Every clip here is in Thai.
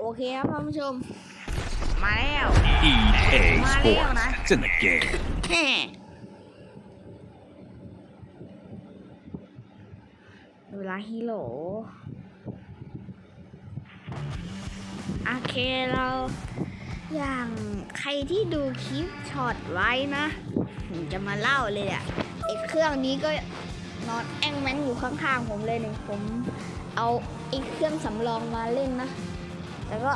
โอเคครับท่านผู้ชม มาแล้ว EA Mario, Sports. nah. It's in the game. แฮ่เวลาฮีโร่โอเคเราอย่างใครที่ดูคลิปช็อตไว้นะผมจะมาเล่าเลยอะไอ้เครื่องนี้ก็นอนแองแมงอยู่ข้างๆผมเลยหนึ่งผมเอาไอ้เครื่องสำรองมาเล่นนะ แล้วก็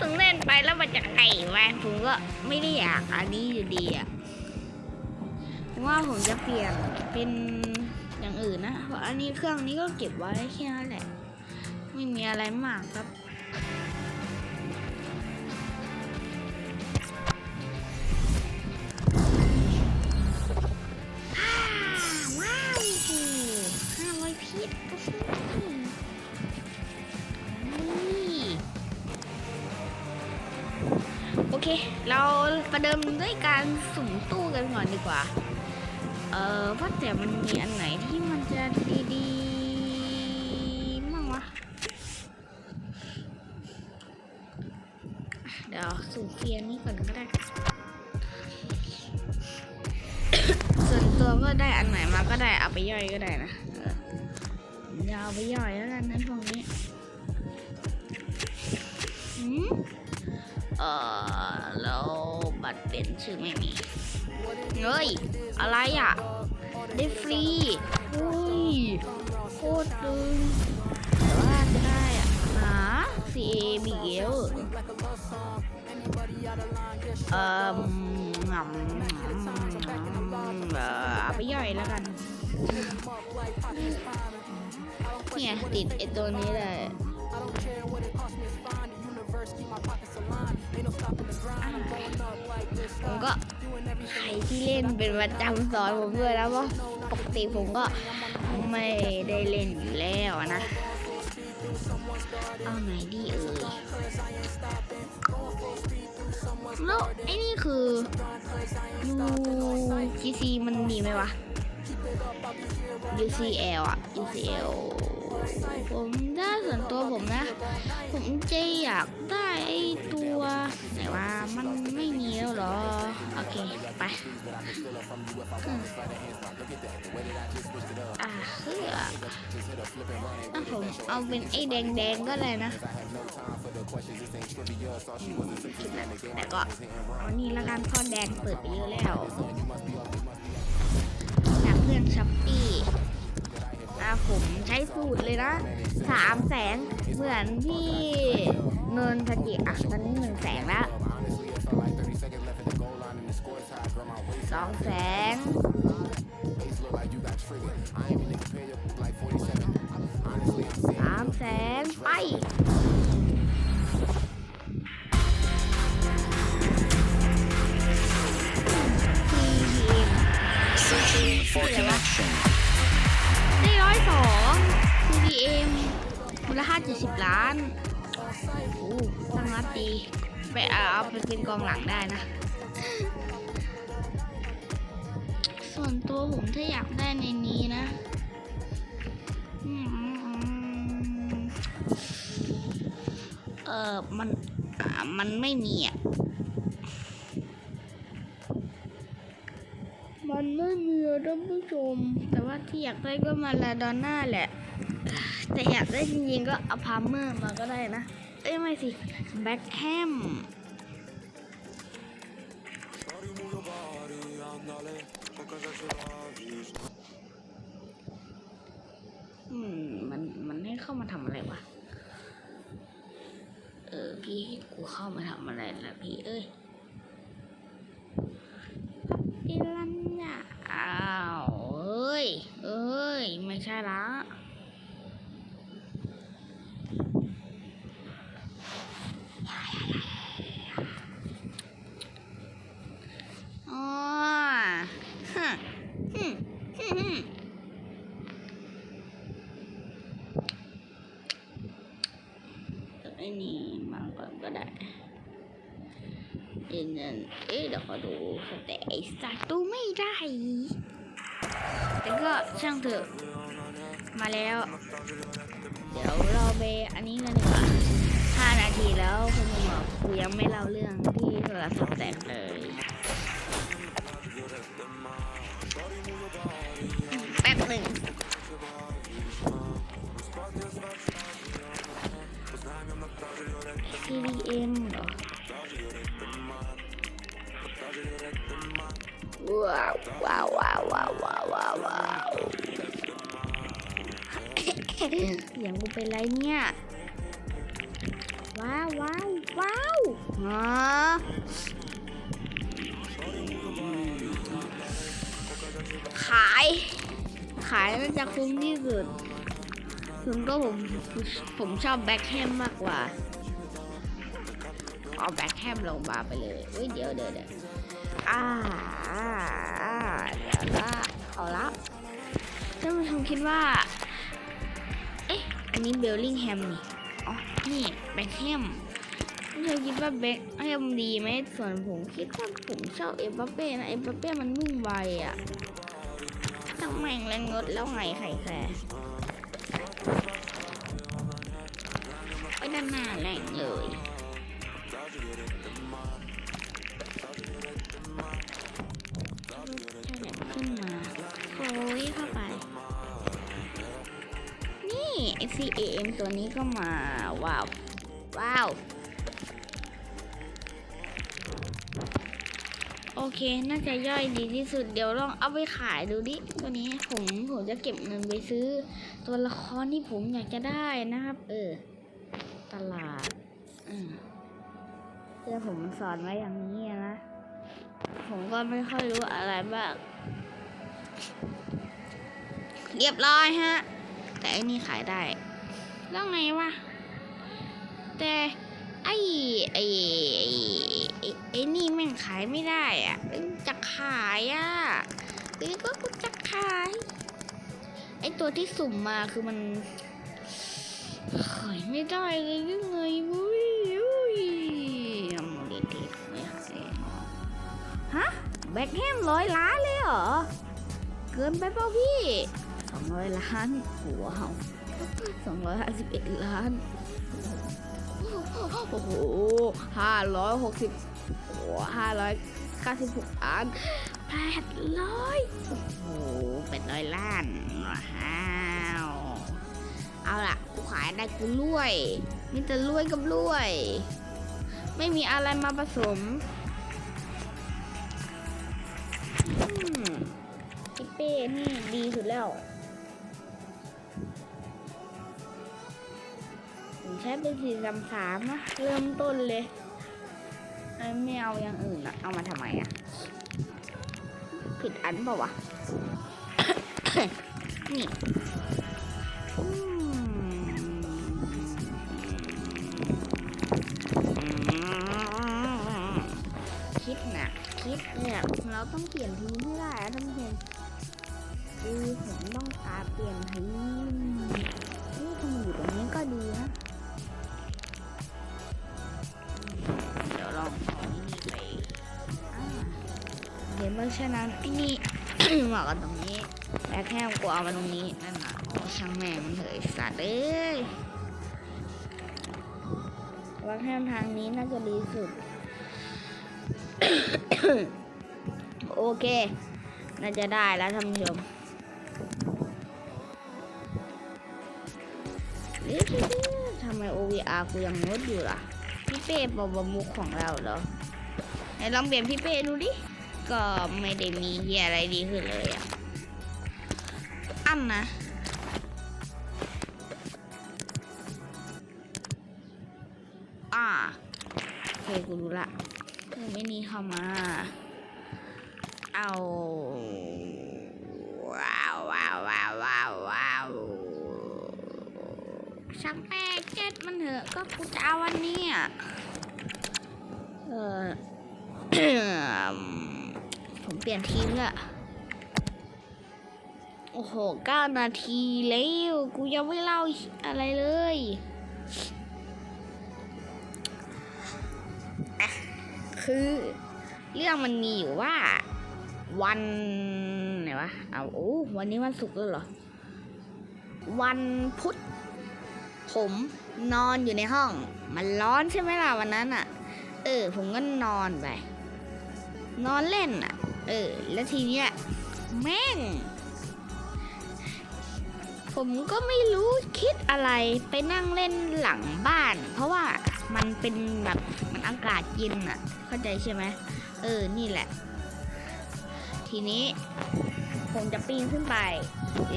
ถึงเล่นไปแล้วมันจะไก่แวนผมก็ไม่ได้อยากอันนี้อยู่ดีอะผมว่าผมจะเปลี่ยนเป็นอย่างอื่นนะ เพราะอันนี้เครื่องนี้ก็เก็บไว้แค่นั้นแหละ ไม่มีอะไรมากครับว้าวห้าร้อยพิษก็ซื้อ เคเราประเดิมด้วยการสุ่มตู้กันก่อนดีกว่า เออว่าแต่มันมีอันไหนที่มันจะดีๆมั่งวะ เดี๋ยวสุ่มเฟียนนี่ก่อนก็ได้ ส่วนตัวก็ได้อันไหนมาก็ได้เอาไปย่อยก็ได้นะเอออย่าเอาไปย่อยแล้วกันนั้นพวกนี้ เออแล้วบัตรเป็นชื่อไม่มีเฮ้ย อะไรอะ ได้ฟรีอุ้ยโคตรดึงแต่ว่าจะได้อะหา CA มิเกลเอ่อหงำเอ่อเอาไปย่อยแล้วกันเนี่ยติดไอตัวนี้เลย ผมก็ใครที่เล่นเป็นประจำสอนผมด้วยแล้วว่าปกติผมก็ไม่ได้เล่นอยู่แล้วนะเอาไหนดีเอ่ยแล้วไอ้นี่คือ UGC มันมีไหมวะ UCL อะ UCL ผมถ้าส่วนตัวผมนะ ผมจะอยากได้ไอ้ตัว ไหนว่ามันไม่มีแล้วหรอ โอเค ไปอะเฮืออะผมเอาเป็นไอ้แดงๆก็เลยนะแต่ก็เอานี่ละกันพ่อแดงเปิดไปเยอะแล้วจากเพื่อนช้อปปี้ ผมใช้สูตรเลยนะสามแสนเหมือนพี่เงินสกิอะตอนนี้หนึ่งแสนแล้ว มันไม่มีอะท่านผู้ชม แต่ว่าที่อยากได้ก็มาลาดอนน่าแหละ แต่อยากได้จริงๆก็เอาพาเมอร์มาก็ได้นะ เอ้ยไม่สิแบ็คแฮมอืมมันมันให้เข้ามาทำอะไรวะ พี่ให้กูเข้ามาทำอะไรล่ะพี่เอ้ยอิลันเนี่ยอ้าวเอ้ย เอ้ย ไม่ใช่ละอ๋อฮะฮึมฮึมฮึมเอาไอ้นี่มา ก็ได้เดี๋ยวนั้นเอ๊ะเดี๋ยวขอดูแต่ไอ้สัตว์ดูไม่ได้ แต่ก็ช่างเถอะ มาแล้ว เดี๋ยวเราไปอันนี้กันดีกว่ากูยังไม่เล่าเรื่องที่โทรศัพท์แตกเลยแป๊บหนึ่ง CDM เหรอว้าวว้าวว้าวว้าวว้าวว้าววาวเสียงกูเป็นไรเนี่ย ว้าวว้าวว้าวฮะขาย ขายน่าจะคุ้มที่สุดส่วนก็ผมผมชอบแบ็คแฮมมากกว่า เอาแบ็คแฮมลงมาไปเลยอุ้ยเดี๋ยวเดี๋ยวเดี๋ยวอ่าเดี๋ยวละเอาละท่านผู้ชมคิดว่า เอ๊ะ อันนี้เบลลิงแฮมนี่ อ๋อ นี่แบ็คแฮมท่านผู้ชมคิดว่าแบ็คแฮมดีไหม ส่วนผมคิดว่าผมชอบเอ็มบัปเป้นะ เอ็มบัปเป้มันวิ่งไวอะทั้งแม่งแรงรถแล้วไงไข่แคร์ไปด้านหน้าแรงเลย โอ้ยเข้าไป นี่ XCAM ตัวนี้ก็มา ว้าว ว้าว โอเค น่าจะย่อยดีที่สุด เดี๋ยวลองเอาไปขายดูดิ ตัวนี้ผมผมจะเก็บเงินไปซื้อ ตัวละครที่ผมอยากจะได้นะครับ เออ ตลาด อืม อผมสอนไว้อย่างนี้นะ ผมก็ไม่ค่อยรู้อะไรบ้างเรียบร้อยฮะ แต่อันนี้ขายได้ แล้วไงวะ แต่ไอ้ไอ้ไอ้ไอ้ไอ้นี่แม่งขายไม่ได้อะจะขายอะเอ้ยก็กูจะขาย ไอ้ตัวที่สุ่มมาคือมันขายไม่ได้เลยยังไงวุ้ย บ็คแฮมร้อยล้านเลยเหรอ เกินไปเปล่าพี่สองร้อยล้านว้าวสองร้อยห้าสิบเอ็ดล้าน โอ้โหห้าร้อยหกสิบโอ้ห้าร้อยเก้าสิบหกล้านแปดร้อยโอ้โหแปดร้อยล้านว้าวเอาล่ะกูขายได้กูรวยมีแต่รวยกับรวย ไม่มีอะไรมาผสม นี่ดีสุดแล้ว ผมใช้เป็นสี่สามสามนะเริ่มต้นเลยเอ้ยไม่เอาอย่างอื่นอะเอามาทำไมอะผิดอันเปล่าวะ นี่คิดนะคิดเนี่ย เราต้องเปลี่ยนทีมให้ได้อะท่านผู้ชม คือผมต้องกาเปลี่ยนทีมนี่ทำอยู่ตรงนี้ก็ดีนะเดี๋ยวลองเอาไอ้นี่ไปเดี๋ยวเพราะฉะนั้นไอ้นี่เหมาะกันตรงนี้แบ็คแฮมกูเอามาตรงนี้นั่นน่ะโอ้ช่างแม่งมันเถอะสัตว์เอ้ยแบ็คแฮมทางนี้น่าจะดีสุด โอเค น่าจะได้แล้วท่านผู้ชม ทำไม OVR กูยังงดอยู่ล่ะ พี่เป้บอบมุกของเราเหรอไหนลองเปลี่ยนพี่เป้ดูดิ ก็ไม่ได้มีเฮียอะไรดีขึ้นเลยอะอันนะอ่าโอเคกูรู้ละไม่นี่เข้ามา เอาว้าวว้าวว้าวว้าวว้าว ช่างแป้เจ็ดมันเถอะก็กูจะเอาวันนี้อะเออผมเปลี่ยนทีมละโอ้โหเก้านาทีแล้วกูยังไม่เล่าอะไรเลยคือเรื่องมันมีอยู่ว่า วันไหนวะเอาโอ้วันนี้วันศุกร์แล้วเหรอ วันพุธ ผมนอนอยู่ในห้อง มันร้อนใช่ไหมล่ะวันนั้นอะ่ะ เออ ผมก็นอนไป นอนเล่นอะ เออ แล้วทีเนี้ยแม่ง ผมก็ไม่รู้คิดอะไรไปนั่งเล่นหลังบ้าน เพราะว่ามันเป็นแบบมันอากาศเย็นอะ เข้าใจใช่ไหมเออ นี่แหละ ทีนี้ ผมจะปีนขึ้นไป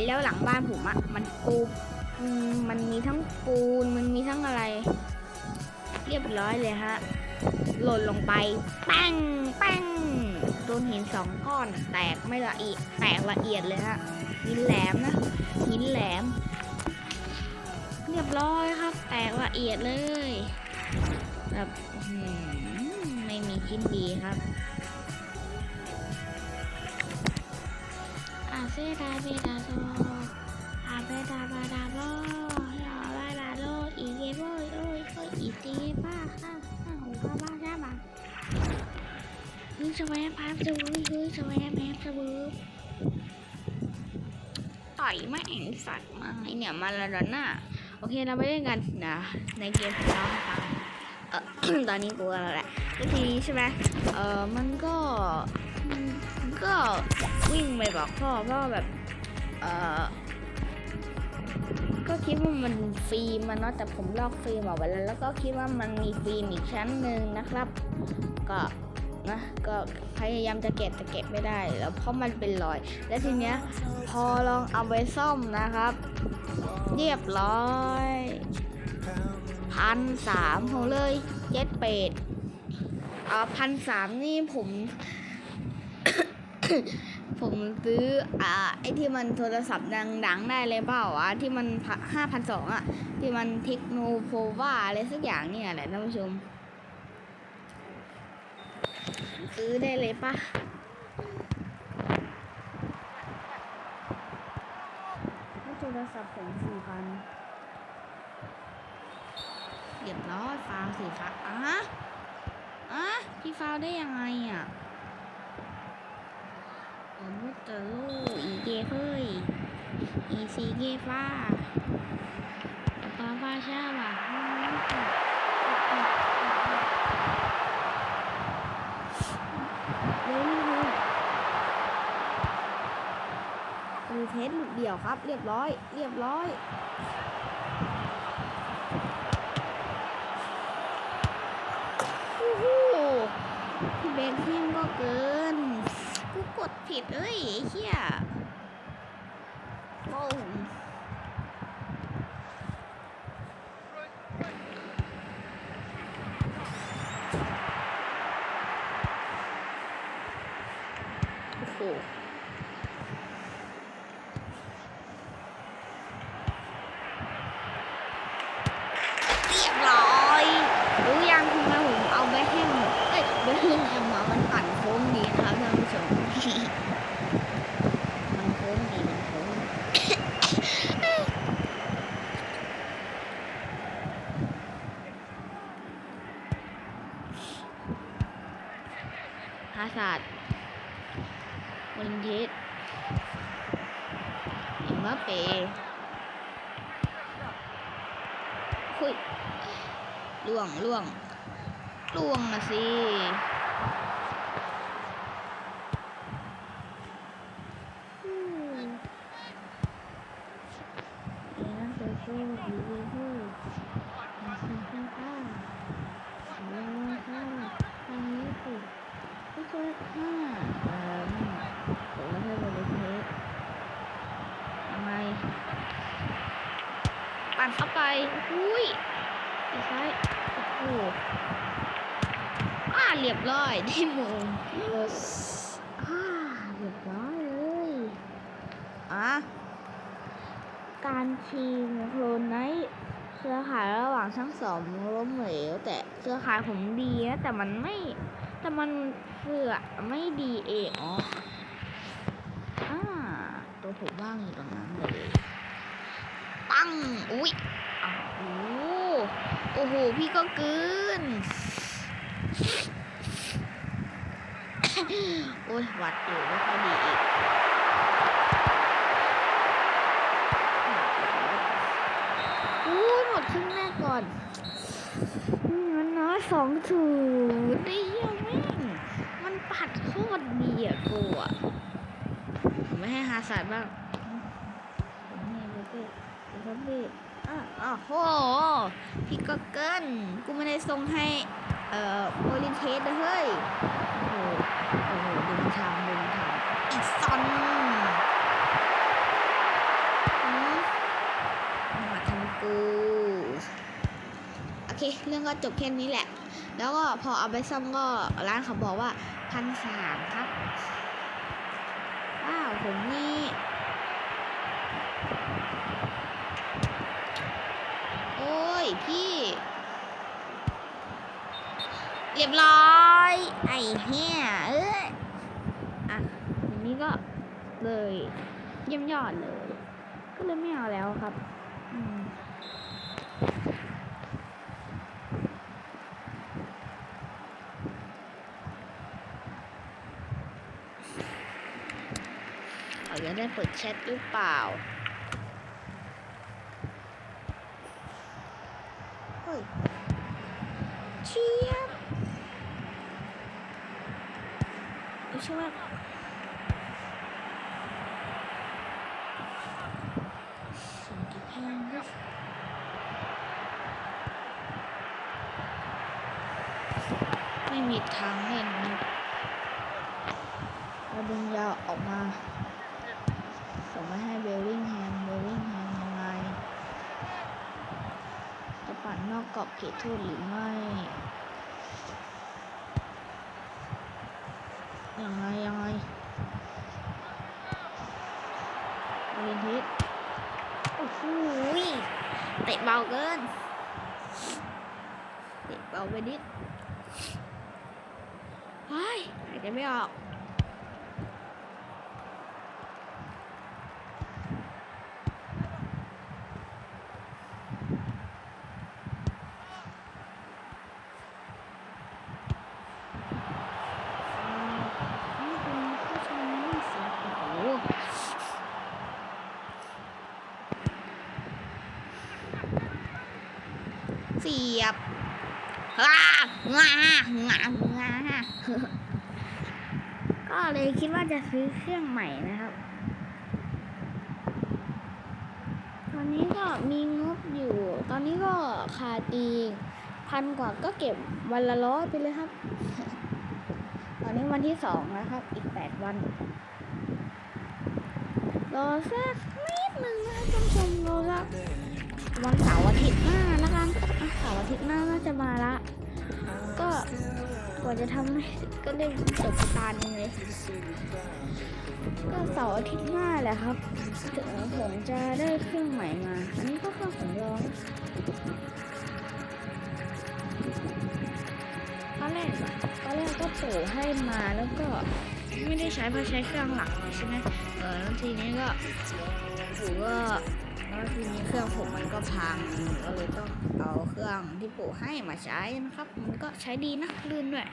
แล้วหลังบ้านผมอะมันปู มมันมีทั้งปูนมันมีทั้งอะไร เรียบร้อยเลยฮะหล่นลงไปป้งป้งโดนหินสองก้อนแตกไม่ละเอียดแตกละเอียดเลยฮะหินแหลมนะหินแหลม เรียบร้อยครับ แตกละเอียดเลยแบบไม่มีชิ้นดีครับอาเซดาเบดาโซ อาเบดาบาดาโลยาบาดาโลอีเกโบยโอ้ยโอ้ยอีตีป้าฮ่าฮ่าหูป้าบ้าใช่ปะเฮ้ยสมัยพาจะวื้อเฮ้ยสมัยแม่จะวื้อต่อยแม่งสัตว์มาไอเนี่ยมาลาดอนน่าโอเคเราไปเล่นกันนะในเกมของเราให้ฟังเออตอนนี้กลัวแล้วแหละก็ทีนี้ใช่ไหมเออมันก็มันก็วิ่งไปบอกพ่อพ่อแบบเออ ก็คิดว่ามันฟิล์มมันเนาะแต่ผมลอกฟิล์มออกไปแล้ว แล้วก็คิดว่ามันมีฟิล์มอีกชั้นหนึ่งนะครับ ก็นะก็พยายามจะเก็บแต่เก็บไม่ได้ แล้วเพราะมันเป็นรอย และทีเนี้ยพอลองเอาไปซ่อมนะครับ เรียบร้อยพันสามผมเลยเจ็ดเป็ดอ่าพันสามนี่ผม ผมซื้ออ่าไอที่มันโทรศัพท์ดังๆได้เลยเปล่าวะที่มันห้าพันสองอะที่มันเทคโนโพวาอะไรสักอย่างเนี่ยแหละท่านผู้ชม ซื้อได้เลยปะถ้าโทรศัพท์ผมสี่พันเรียบร้อยฟาวสี่พันอะอะพี่ฟาวได้ยังไงอะ มุตเตอร์ลูอีเกเฮ้ยอีซีเกฟ้าฟ้าฟ้าชาบ่ะเร็วเร็วเทสหลุดเดี่ยวครับ เรียบร้อย เรียบร้อยโอ้โหพี่เบคแฮมก็เกิน กดผิดเอ้ยเฮียโอ้มโอ้โห เรียบร้อยรู้ยังทำไมผมเอาแบ็คแฮมเอ้ยแบ็คแฮมมามันปั่นโค้งดีนะครับท่านผู้ชม มันโค้งดีมันโค้งฮาศาสตร์วันเทสเอ็มบัปเป้คุยล่วงล่วงล่วงนะ สิ อืมเดี๋ยวนะตัวช่วยดีดีพูดมาสิข้างข้างลงมาข้างทางนี้สิผู้ช่วยห้าเอ่อผมไม่ให้บริเทสยังไงปั่นเข้าไปอุ้ยอีกซ้ายโอ้โหอ่า เรียบร้อยได้โมงอ่าเรียบร้อยเลยอะการชิงโครนไนท์เครือข่ายระหว่างทั้งสองล้มเหลวแต่เครือข่ายผมดีนะแต่มันไม่ แต่มันเสือไม่ดีเองอ๋ออ่าตัวผมว่างอยู่ตรงนั้นเลยปังอุ๊ยอ้าวโอ้โหโอ้โห พี่ก็เกิน โอ้ยหวัดอยู่ไม่ค่อยดีอีกอุ้หมดครึ่งแรกก่อนมันน้อยสองถูได้เยี่ยมแม่งมันปัดโคตรดีอะกูอะไม่ให้ฮาสาดบ้างผมให้เบเบ้เบเบ้อะอ๋อโหพี่ก็เกินกูไม่ได้ส่งให้ เอ่อโอลินเทสเฮ้ย รื่องก็จบแค่นี้แหละ แล้วก็พอเอาไปซ่อมก็ร้านเขาบอกว่าพันสามครับว้าวผมนี่โอ้ยพี่ เรียบร้อย ไอ้เหี้ยเอ้ยอะทีนี้ก็เลยเยี่ยมยอดเลย ก็เลยไม่เอาแล้วครับ เขาจะได้เปิดแชทหรือเปล่า เฮ้ย เชียบไม่ใช่ว่าสิ่งที่แพงก็ไม่มีทางเห็นนะเอาดึงยาวออกมา ส่งมาให้เบลลิงแฮม เบลลิงแฮมยังไง จะปั่นนอกกรอบเขตโทษหรือไม่ ยังไง ยังไงเรียนทิศโอ้โหยเตะเบาเกิน เตะเบาไปนิดเฮ้ยหายใจไม่ออก นี่เป็นผู้ชายไม่เสียโอ้โหเสียบว้างางางาก็เลยคิดว่าจะซื้อ เครื่องใหม่นะครับ ตอนนี้ก็มีงบอยู่ ตอนนี้ก็ขาดอีกพันกว่าก็เก็บวันละร้อยไปเลยครับ ตอนนี้วันที่สองแล้วครับ อีกแปดวัน รอสักนิดหนึ่งนะท่านผู้ชมรอสักวันเสาร์อาทิตย์หน้าแล้วกันอะเสาร์อาทิตย์หน้าน่าจะมาละ ก็ กว่าจะทำให้ก็เล่นจบตาหนึงเลยก็เสาร์อาทิตย์หน้าแหละครับถึงผมจะได้เครื่องใหม่มา อันนี้ก็เครื่องสำรองตอนแรกอะตอนแรกก็ปู่ให้มาแล้วก็ไม่ได้ใช้เพราะใช้เครื่องหลักใช่ไหม แล้วทีนี้ก็ปู่ก็แล้วทีนี้เครื่องผมมันก็พังก็เลยต้องเอาเครื่องที่ปู่ให้มาใช้นะครับ มันก็ใช้ดีนะลื่นด้วย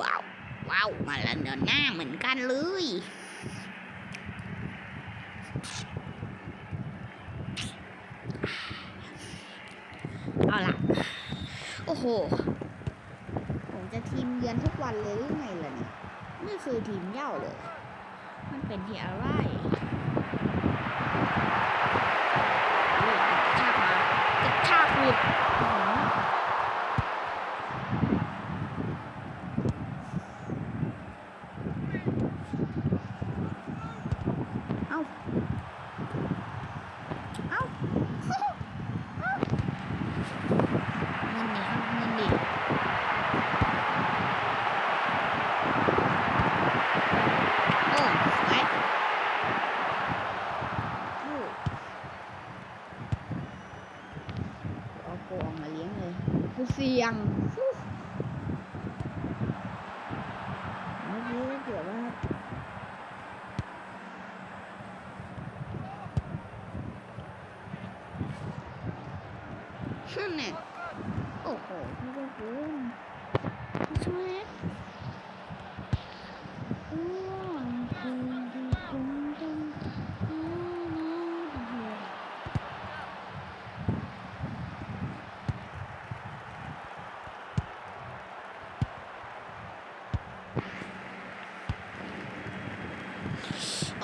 ว้าวว้าวมาแล้วเดินหน้าเหมือนกันเลยเอาล่ะโอ้โห ผมจะทีมเยือนทุกวันเลยหรือไงล่ะเนี่ย ไม่เคือทีมเย่าเลย มันเป็นที่อะไรกระชากมากระชากหลุดอื้อหือเอ้า เอ้า เงินดิครับเงินดิโอ้สวยโอ้เอาโกออกมาเลี้ยงเลยกูเสี่ยงฟู้เมื่อกี้ก็เกือบว่านั่นแน่โอ้โหพี่ก็คุณช่วยอ้วนคุณที่คุณต้อง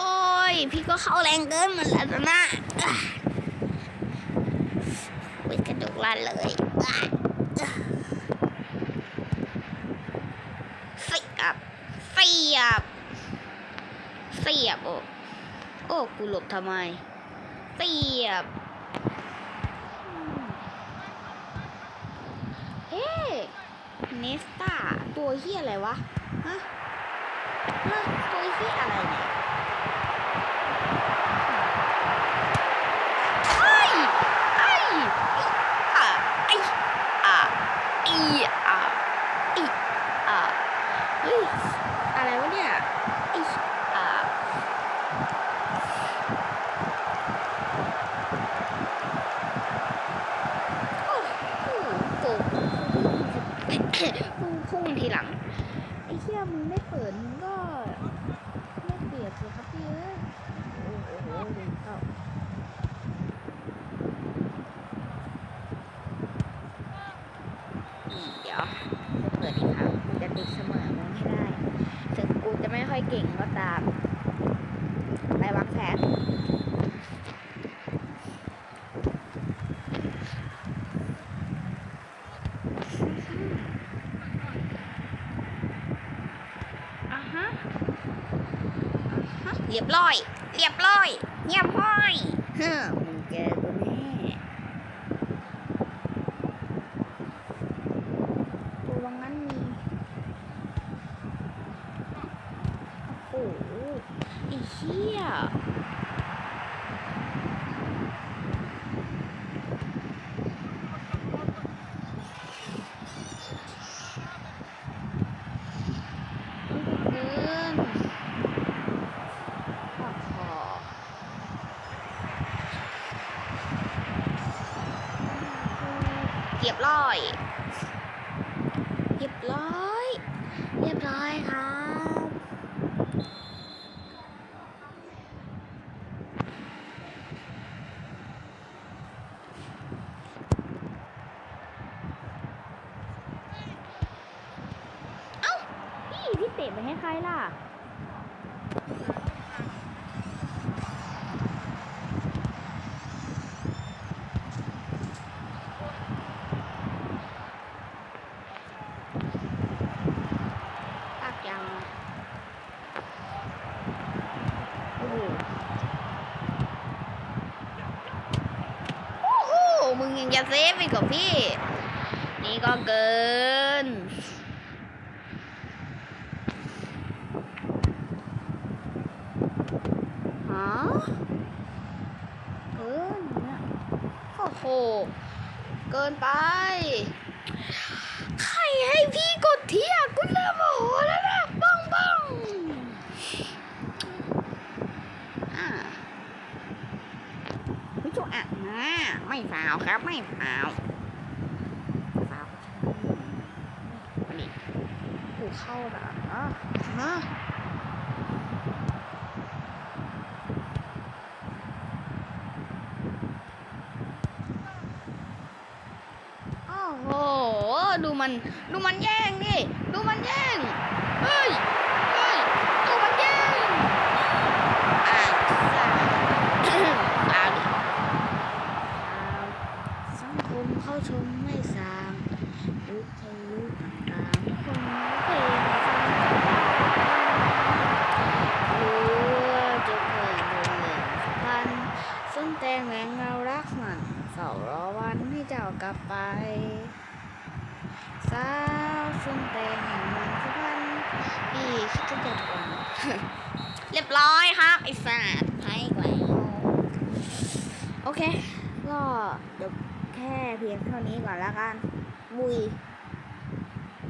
อ้วน พี่ก็เข้าแรงเกินเหมือนแล้วนะอะอุ๊ยกระดูกลั่นเลยเสียบเสียบเสียบโอ้โอ้กูหลบทำไมเสียบเฮ้เนสตาตัวเฮียอะไรวะฮะฮะตัวเฮียอะไรเนี่ย ไอ้ไอ้อะไอ้อะอีอะอีอะเฮ้ย อะไรวะเนี่ยอีอะโอ้โหโกงพุ่งพุ่งทีหลัง ไอ้เชี่ยมึงไม่เปิดมึงก็ไม่เปรียบสิครับพี่เอ้ยโอ้โหโอ้โหดูเข้า อืมเดี๋ยวจะเปิดอีกครั้งกูจะติดเสมอมึงให้ได้ ถึงกูจะไม่ค่อยเก่งก็ตาม ไปวางแผนอะฮะอะฮะ เรียบร้อย เรียบร้อยเงียบห้อยฮึอมึงเจอกูแน่ ตัววังนั้นมี โอ้โหไอ้เหี้ยเกินขอบคอ เรียบร้อย เรียบร้อย เรียบร้อยค่ะบ เอ้า พี่ พี่เตะไปให้ใครล่ะ ปากยังโอ้โหโอ้โห มึงยังจะเซฟอีกกับพี่ นี่ก็เกิน ฮะเกินเนี่ยโอ้โห เกินไป ใครให้พี่กดเที่ยกูเริ่มโมโหแล้วนะบ้องบ้องอ่าวิจุอะนะไม่ฟาวครับ ไม่ฟาวฟาววันนี้กู เข้าเหรอฮะโอ้โห ดูมัน ดูมันแย่งดิ ดูมันแย่ง เฮ้ย เฮ้ย ดูมันแย่งอะสาวดิสังคมเข้าชมไม่สางยุคทะลุต่างๆคนเพลงรู้จะเกิดเรื่องหนึ่งพันซึ่งแต่งแหวงเรารักมันเฝ้ารอวันให้เจ้า กลับไป สาวซึ่งแต่งแห่งเมืองสุพรรณพี่คิดจะเด็ดกว่าเรียบร้อยครับไอ้สัตว์ให้ไว้โอเค ก็เดี๋ยวแค่เพียงเท่านี้ก่อนแล้วกันบุย